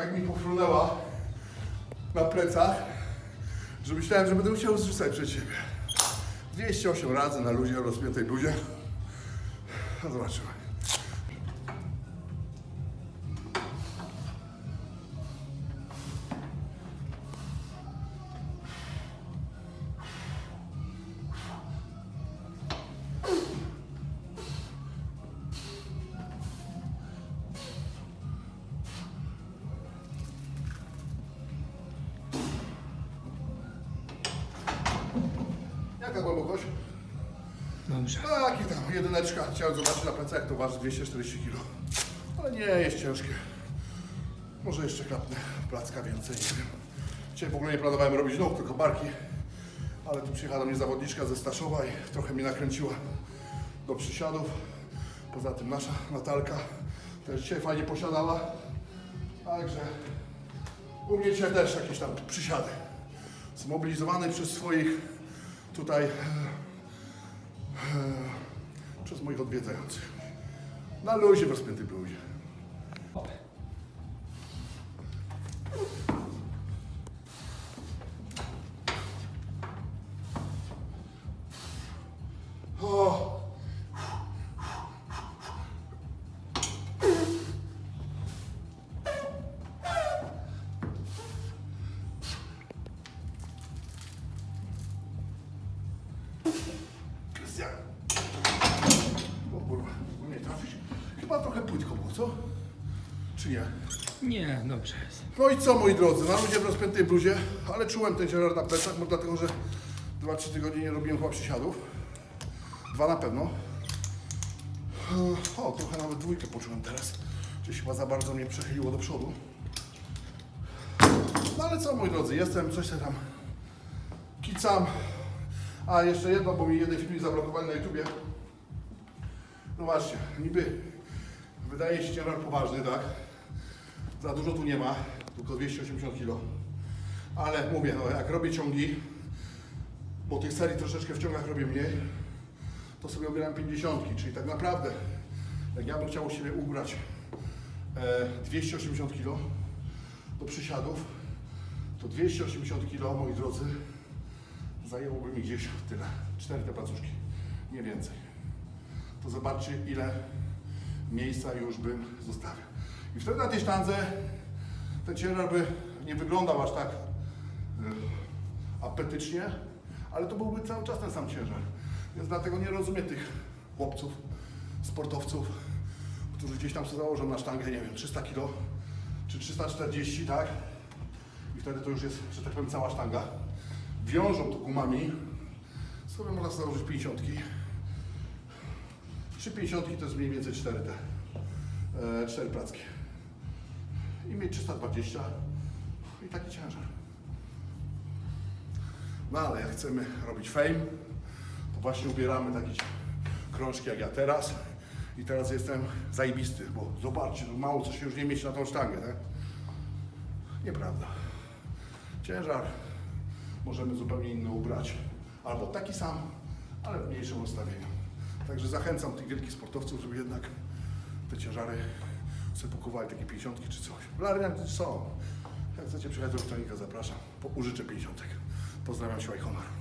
tak mi pofrunęła na plecach, że myślałem, że będę musiał zrzucać przed siebie. 208 razy na luzie rozpiętej bluzie. No zobaczymy. Jaka głębokość? Dobrze. Tak, i tam jedyneczka. Chciałem zobaczyć na plecach, jak to waży 240 kg. Ale nie jest ciężkie. Może jeszcze klapnę placka więcej, nie wiem. Dzisiaj w ogóle nie planowałem robić nóg, tylko barki. Ale tu przyjechała do mnie zawodniczka ze Staszowa i trochę mnie nakręciła do przysiadów. Poza tym nasza Natalka też dzisiaj fajnie posiadała. Także u mnie dzisiaj też jakieś tam przysiady. Zmobilizowany przez swoich tutaj przez moich odwiedzających. Na luzie w rozpiętym bluzie. Chyba trochę płytko było, co? Czy nie? Nie, dobrze jest. No i co moi drodzy, na ludzie w rozpiętej bluzie, ale czułem ten ciężar na plecach, bo dlatego, że 2-3 tygodnie nie robiłem chyba przysiadów. Dwa na pewno. O, trochę nawet dwójkę poczułem teraz. Gdzieś chyba za bardzo mnie przechyliło do przodu. No ale co moi drodzy, jestem, coś tam kicam. A jeszcze jedno, bo mi jeden film zablokowali na YouTubie. No właśnie, niby wydaje się ciężar poważny, tak? Za dużo tu nie ma, tylko 280 kg. Ale mówię, no jak robię ciągi, bo tych serii troszeczkę w ciągach robię mniej, to sobie obieram 50, czyli tak naprawdę, jak ja bym chciał u siebie ubrać e, 280 kg do przysiadów, to 280 kg, moi drodzy, zajęłoby mi gdzieś tyle, 4 te pacuszki, nie więcej. Zobaczcie, ile miejsca już bym zostawił. I wtedy na tej sztandze ten ciężar by nie wyglądał aż tak y, apetycznie, ale to byłby cały czas ten sam ciężar. Więc dlatego nie rozumiem tych chłopców, sportowców, którzy gdzieś tam sobie założą na sztangę, nie wiem, 300 kg czy 340, tak? I wtedy to już jest, że tak powiem, cała sztanga. Wiążą to gumami, sobie można założyć 50. 3 50 to jest mniej więcej 4 te, e, 4 placki. I mieć 320 i taki ciężar. No ale jak chcemy robić fame, to właśnie ubieramy takie krążki jak ja teraz. I teraz jestem zajebisty, bo zobaczcie, no mało co się już nie mieści na tą sztangę, tak? Nieprawda. Ciężar możemy zupełnie inny ubrać. Albo taki sam, ale w mniejszym ustawieniu. Także zachęcam tych wielkich sportowców, żeby jednak te ciężary sobie pokowali takie 50 czy coś. W Larniach są. Jak chcecie przyjechać do Ruszczanika, zapraszam. Po użyczę 50. Pozdrawiam się, Honor.